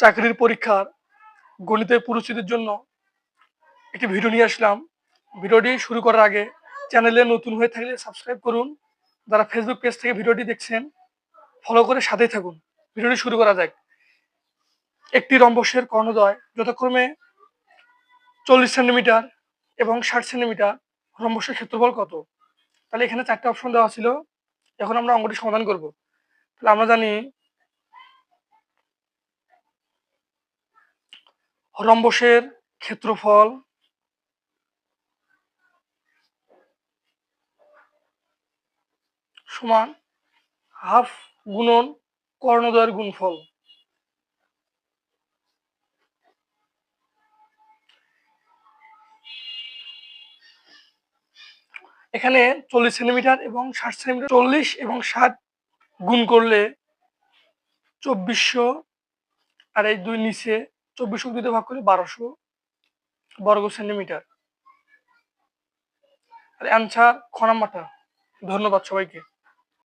চাকরির পরীক্ষার গণিতের প্রস্তুতির জন্য একটি ভিডিও নিয়ে আসলাম। ভিডিওটি শুরু করার আগে চ্যানেলে নতুন হয়ে থাকলে সাবস্ক্রাইব করুন। যারা ফেসবুক পেজ থেকে ভিডিওটি দেখছেন ফলো করে সাথেই থাকুন। ভিডিওটি শুরু করা যাক। একটি রম্বসের কর্ণদয় যথাক্রমে চল্লিশ সেন্টিমিটার এবং ষাট সেন্টিমিটার। রম্বসের ক্ষেত্রফল কত? তাহলে এখানে চারটে অপশন দেওয়া ছিল। এখন আমরা অঙ্গটি সমাধান করব। তাহলে আমরা জানি রম্বসের ক্ষেত্রফল, সমান হাফ গুণন কর্ণদয়ের গুণফল। এখানে চল্লিশ সেন্টিমিটার এবং ষাট সেন্টিমিটার, চল্লিশ এবং ষাট গুণ করলে চব্বিশশো, আর এই দুই নিচে চব্বিশশো দুইতে ভাগ করে বারোশো বর্গ সেন্টিমিটার। আর অ্যান্সার খনামাটা ধন্যবাদ সবাইকে।